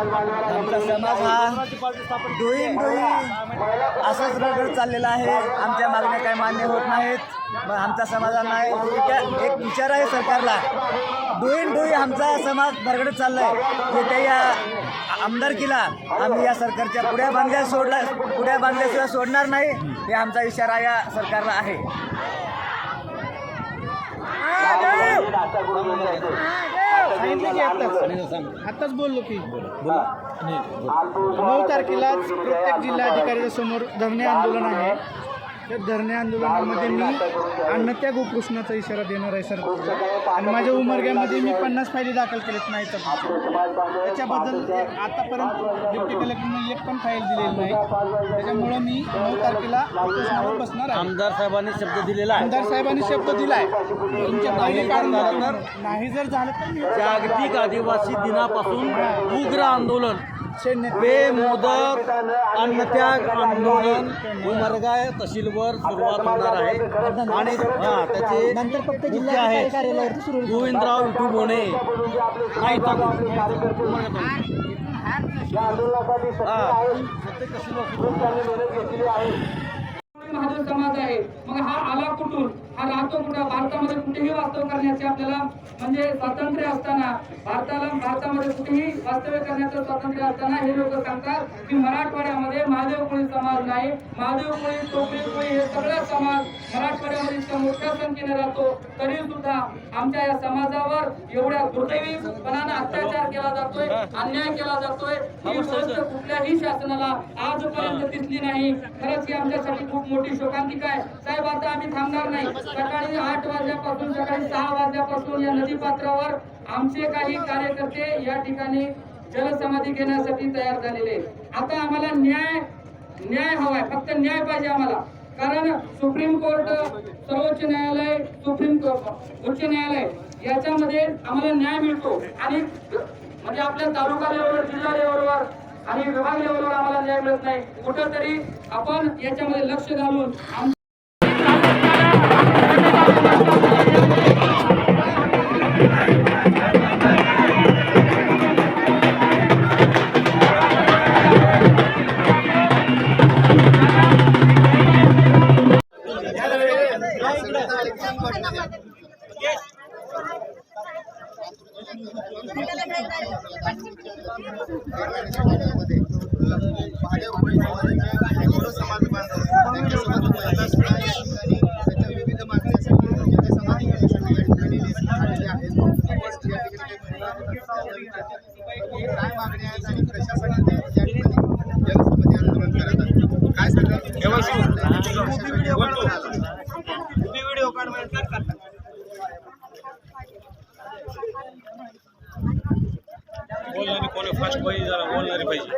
आमचा समाज हा डोईन डोई असंच रगड चाललेला आहे. आमच्या मागण्या काही मान्य होत नाहीत. मग आमच्या समाजाला एक एक विचार आहे सरकारला. डोईन डोई आमचा समाज भरगडत चाललाय. येत्या या आमदारकीला आम्ही या सरकारच्या पुढ्या बांधल्या सोडला पुढ्या बांधल्याशिवाय सोडणार नाही. हे आमचा इशारा या सरकारला आहे. सांगितलं की आताच आताच बोललो की. नऊ तारखेलाच प्रत्येक जिल्हाधिकाऱ्याच्या समोर धरणे आंदोलन आहे. त्या धरणे आंदोलनामध्ये मी अन्न त्या गोकृष्णाचा इशारा देणार आहे सर. आणि माझ्या उमरग्यामध्ये मी पन्नास फायली दाखल केलेत नाही तर त्याच्याबद्दल आतापर्यंत डिप्टी कलेक्टरने एक पण फाईल दिलेली नाही. त्याच्यामुळं मी नऊ तारखेला उपोषणावर बसणार आहे. आमदार साहेबांनी शब्द दिलेला आहे. आमदार साहेबांनी शब्द दिलाय. तुमच्या फायली काढून देतो. नाही जर झालं तर जागतिक आदिवासी दिनापासून उग्र आंदोलन बेमुदत अन्नत्याग आंदोलन उमरगाय तहसीलवर सुरुवात होणार आहे. आणि हा त्याचे नंतर फक्त मुख्य जिल्हाधिकारी आहे. गोविंदराव विठू बोणे समाज आहे. मग हा आला कुठून? हा राहतो कुठं भारतामध्ये कुठेही वास्तव करण्याचे आपल्याला म्हणजे स्वातंत्र्य असताना भारताला भारतामध्ये कुठेही वास्तव्य करण्याचं स्वातंत्र्य असताना हे लोक सांगतात की मराठवाड्यामध्ये महादेव कोळी समाज नाही. महादेव कोळी टोपरी कोळी हे सगळा समाज मराठवाड्यामध्ये इतक्या मोठ्या संख्येने राहतो. तरी सुद्धा आमच्या या समाजावर एवढ्या दुर्दैवीपणानं अत्याचार केला जातोय अन्याय केला जातोय. ही गोष्ट कुठल्याही शासनाला आजपर्यंत दिसली नाही. खरंच ही आमच्यासाठी खूप मोठी शोकांतिका आहे. साहेब आता आम्ही थांबणार नाही. सकाळी आठ वाजल्यापासून सकाळी सहा वाजल्यापासून या नदी पात्रावर आमचे काही कार्यकर्ते या ठिकाणी जलसमाधी घेण्यासाठी तयार झालेले आता आम्हाला न्याय न्याय हवाय फक्त न्याय पाहिजे आम्हाला. कारण सुप्रीम कोर्ट सर्वोच्च न्यायालय सुप्रीम उच्च न्यायालय याच्यामध्ये आम्हाला न्याय मिळतो. आणि म्हणजे आपल्या तालुका लेवलवर जिल्हा लेवलवर आणि विभाग लेवलवर आम्हाला न्याय मिळत नाही. कुठंतरी आपण याच्यामध्ये लक्ष घालून समाज काय मागणी आहेत आणि प्रशासनाने या ठिकाणी जलसमाधी आंदोलन करत आहे काय व्हिडिओ बोलणारी कोणी फास्ट पाहिजे जरा बोलणारी पाहिजे.